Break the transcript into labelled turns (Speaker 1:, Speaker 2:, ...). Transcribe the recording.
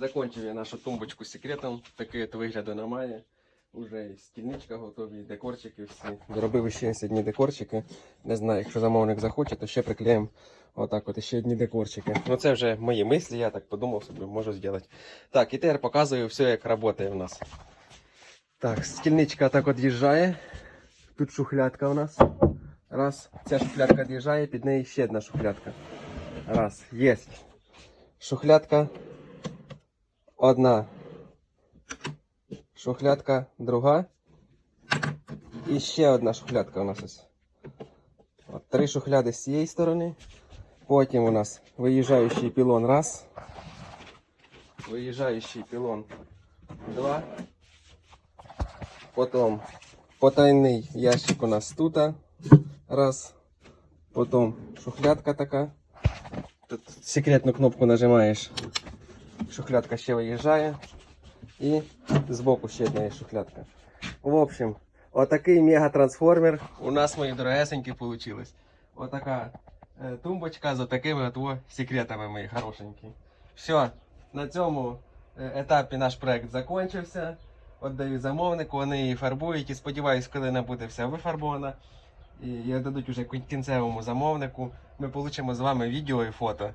Speaker 1: Закончив я нашу тумбочку секретом. Такий от вигляд вона має. Уже і стільничка готові, декорчики всі. Доробив ще сьогодні декорчики. Не знаю, якщо замовник захоче, то ще приклеїмо отак от ще одні декорчики. Ну це вже мої мислі, я так подумав собі, можу зробити. Так, і тепер показую все, як працює в нас. Так, стільничка так от їжджає. Тут шухлядка у нас. Раз. Ця шухлядка від'їжджає, під нею ще одна шухлядка. Раз. Єсть. Шухлядка. Одна. Шухлядка друга. І ще одна шухлядка у нас ось. От, три шухляди з цієї сторони. Потім у нас виїжджаючий пілон раз. Виїжджаючий пілон два. Потім потайний ящик у нас тут. Раз. Потім шухлядка така. Тут секретну кнопку нажимаєш. Шухлядка ще виїжджає. І збоку ще одна є шухлядка. В общем, отакий мегатрансформер у нас, мої дорогесенькі, вийшло. Отака е, тумбочка з такими от секретами, мої хорошенькі. Все, на цьому е, етапі наш проект закінчився. Отдаю замовнику, вони її фарбують і сподіваюсь, коли вона буде вся вифарбована. І дадуть уже кінцевому замовнику. Ми получимо з вами відео і фото,